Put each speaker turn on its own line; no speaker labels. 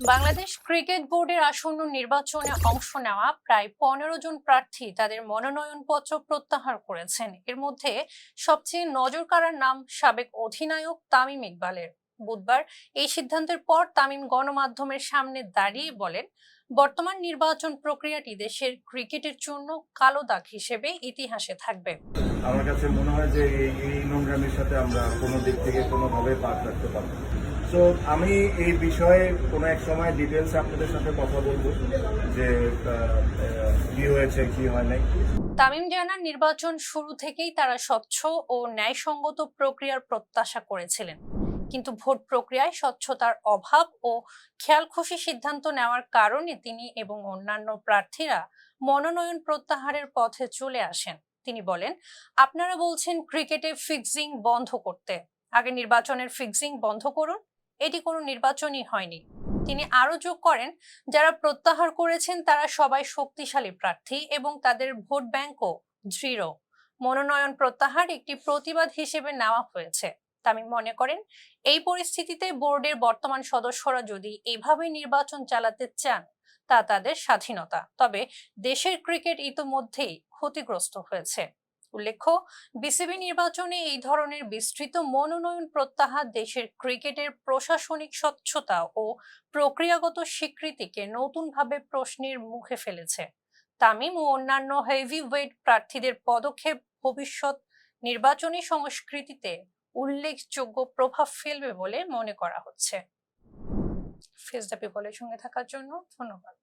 Bangladesh cricket বোর্ডের আসন্ন নির্বাচনে অংশ নেওয়া প্রায় পনেরো জন প্রার্থী তাদের মনোনয়নপত্র প্রত্যাহার করেছেন। এর মধ্যে সবচেয়ে নজর কাড়ার নাম সাবেক অধিনায়ক তামিম ইকবালের। বুধবার এই সিদ্ধান্তের পর তামিম গণমাধ্যমের সামনে দাঁড়িয়ে বলেন, বর্তমান নির্বাচন প্রক্রিয়াটি দেশের ক্রিকেটের জন্য কালো দাগ হিসেবে ইতিহাসে থাকবে।
আমার কাছে মনে হয় যে এই নোংরামির সাথে আমরা কোনো দিক থেকে কোনোভাবে পার রাখতে পারব তো আমি এই বিষয়ে কোনো এক সময় ডিটেলস আপনাদের সাথে কথা বলব, যে কি হয়েছে, কি হয় নাই।
তামিম জানান, নির্বাচন শুরু থেকেই তারা স্বচ্ছ ও ন্যায়সঙ্গত প্রক্রিয়ার প্রত্যাশা করেছিলেন। কিন্তু ভোট প্রক্রিয়ায় স্বচ্ছতার অভাব ও খেয়ালখুশি সিদ্ধান্ত নেওয়ার কারণে তিনি এবং অন্যান্য প্রার্থীরা মনোনয়ন প্রত্যাহারের পথে চলে আসেন। তিনি বলেন, আপনারা বলছেন ক্রিকেটে ফিক্সিং বন্ধ করতে। আগে নির্বাচনের ফিক্সিং বন্ধ করুন এটি কোনো নির্বাচনই হয়নি। তিনি আরও যোগ করেন, যারা প্রত্যাহার করেছেন তারা সবাই শক্তিশালী প্রার্থী এবং তাদের ভোট ব্যাংকও দৃঢ়। মনোনয়ন প্রত্যাহার একটি প্রতিবাদ হিসেবে নেওয়া হয়েছে। তামিম মনে করেন, এই পরিস্থিতিতে বোর্ডের বর্তমান সদস্যরা যদি এভাবে নির্বাচন চালাতে চান, তা তাদের স্বাধীনতা। তবে দেশের ক্রিকেট ইতোমধ্যেই ক্ষতিগ্রস্ত হয়েছে। উল্লেখ্য, বিসিবি নির্বাচনে এই ধরনের বিস্তৃত মনোনয়ন প্রত্যাহার দেশের ক্রিকেটের প্রশাসনিক স্বচ্ছতা ও প্রক্রিয়াগত স্বীকৃতিকে নতুনভাবে প্রশ্নের মুখে ফেলেছে। তামিম ও অন্যান্য হেভি ওয়েট প্রার্থীদের পদক্ষেপ ভবিষ্যৎ নির্বাচনী সংস্কৃতিতে উল্লেখযোগ্য প্রভাব ফেলবে বলে মনে করা হচ্ছে। ফেস পিপলের সঙ্গে থাকার জন্য ধন্যবাদ।